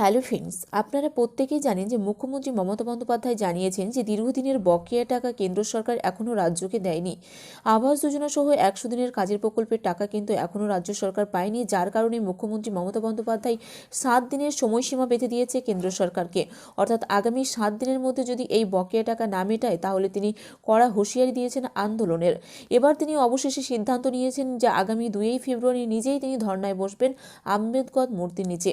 Hello friends, আপনারা প্রত্যেকেই জানেন যে মুখ্যমন্ত্রী মমতা বন্দ্যোপাধ্যায় জানিয়েছেন যে দীর্ঘদিনের বকেয়া টাকা কেন্দ্র সরকার এখনও রাজ্যকে দেয়নি। আবাস যোজনা সহ একশো দিনের কাজের প্রকল্পের টাকা কিন্তু এখনও রাজ্য সরকার পায়নি, যার কারণে মুখ্যমন্ত্রী মমতা বন্দ্যোপাধ্যায় সাত দিনের সময়সীমা বেঁধে দিয়েছে কেন্দ্র সরকারকে। অর্থাৎ আগামী সাত দিনের মধ্যে যদি এই বকেয়া টাকা না মেটায়, তাহলে তিনি কড়া হুঁশিয়ারি দিয়েছেন আন্দোলনের। এবার তিনি অবশেষে সিদ্ধান্ত নিয়েছেন যে আগামী দুই ফেব্রুয়ারি নিজেই তিনি ধর্নায় বসবেন আম্বেদকর মূর্তির নিচে।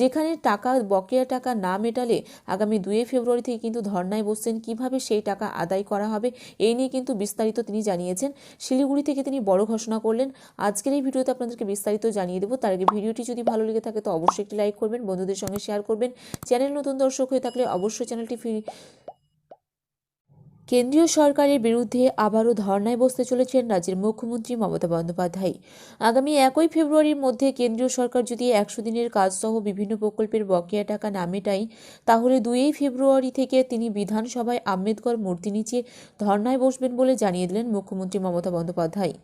যেখানে টাকা বকেয়া টাকা না মেটালে আগামী দুই ফেব্রুয়ারি থেকে কিন্তু ধর্নায় বসছেন। কীভাবে সেই টাকা আদায় করা হবে এই নিয়ে কিন্তু বিস্তারিত তিনি জানিয়েছেন। শিলিগুড়ি থেকে তিনি বড় ঘোষণা করলেন। আজকের এই ভিডিওতে আপনাদেরকে বিস্তারিত জানিয়ে দেবো। তার আগে ভিডিওটি যদি ভালো লেগে থাকে তো অবশ্যই একটি লাইক করবেন, বন্ধুদের সঙ্গে শেয়ার করবেন। চ্যানেল নতুন দর্শক হয়ে থাকলে অবশ্যই চ্যানেলটি ফি কেন্দ্রীয় সরকারের বিরুদ্ধে আবারও ধর্নায় বসতে চলেছেন রাজ্যের মুখ্যমন্ত্রী মমতা বন্দ্যোপাধ্যায়। আগামী একই ফেব্রুয়ারির মধ্যে কেন্দ্রীয় সরকার যদি একশো দিনের কাজসহ বিভিন্ন প্রকল্পের বকেয়া টাকা না মেটায়, তাহলে দুই ফেব্রুয়ারি থেকে তিনি বিধানসভায় আম্বেদকর মূর্তি নিচে ধর্নায় বসবেন বলে জানিয়ে দিলেন মুখ্যমন্ত্রী মমতা বন্দ্যোপাধ্যায়।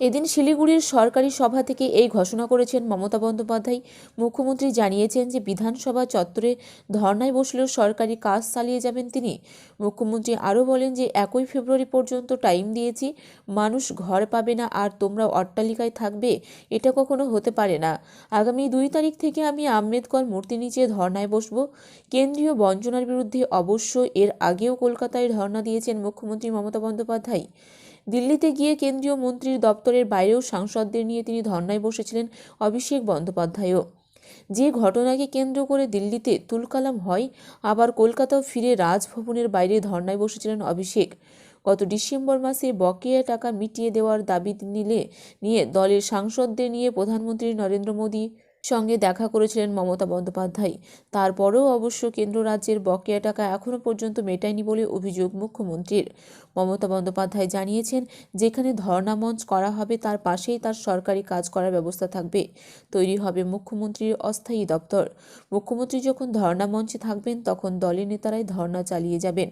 এদিন শিলিগুড়ির সরকারি সভা থেকে এই ঘোষণা করেছেন মমতা বন্দ্যোপাধ্যায়। মুখ্যমন্ত্রী জানিয়েছেন যে বিধানসভা চত্বরে ধর্নায় বসলেও সরকারি কাজ চালিয়ে যাবেন তিনি। মুখ্যমন্ত্রী আরও বলেন যে একই ফেব্রুয়ারি পর্যন্ত টাইম দিয়েছি, মানুষ ঘর পাবে না আর তোমরা অট্টালিকায় থাকবে, এটা কখনো হতে পারে না। আগামী দুই তারিখ থেকে আমি আম্বেদকর মূর্তি নিচে ধর্নায় বসব। কেন্দ্রীয় বঞ্চনার বিরুদ্ধে অবশ্য এর আগেও কলকাতায় ধর্না দিয়েছেন মুখ্যমন্ত্রী মমতা বন্দ্যোপাধ্যায়। দিল্লিতে গিয়ে কেন্দ্রীয় মন্ত্রীর দপ্তরের বাইরেও সাংসদদের নিয়ে তিনি ধর্নায় বসেছিলেন অভিষেক বন্দ্যোপাধ্যায়ও। যে ঘটনাকে কেন্দ্র করে দিল্লিতে তুলকালাম হয়, আবার কলকাতাও ফিরে রাজভবনের বাইরে ধর্নায় বসেছিলেন অভিষেক। গত ডিসেম্বর মাসে বকেয়া টাকা মিটিয়ে দেওয়ার দাবি নিলে, নিয়ে দলের সাংসদদের নিয়ে প্রধানমন্ত্রী নরেন্দ্র মোদী সঙ্গে দেখা করেছিলেন মমতা বন্দ্যোপাধ্যায়। তারপরেও অবশ্য কেন্দ্র রাজ্যের বকেয়া টাকা এখনও পর্যন্ত মেটায়নি বলে অভিযোগ মুখ্যমন্ত্রীর। মমতা বন্দ্যোপাধ্যায় জানিয়েছেন, যেখানে ধর্ণা মঞ্চ করা হবে, তার পাশেই তার সরকারি কাজ করার ব্যবস্থা থাকবে। তৈরি হবে মুখ্যমন্ত্রীর অস্থায়ী দপ্তর। মুখ্যমন্ত্রী যখন ধর্ণা মঞ্চে থাকবেন, তখন দলের নেতারাই ধর্ণা চালিয়ে যাবেন।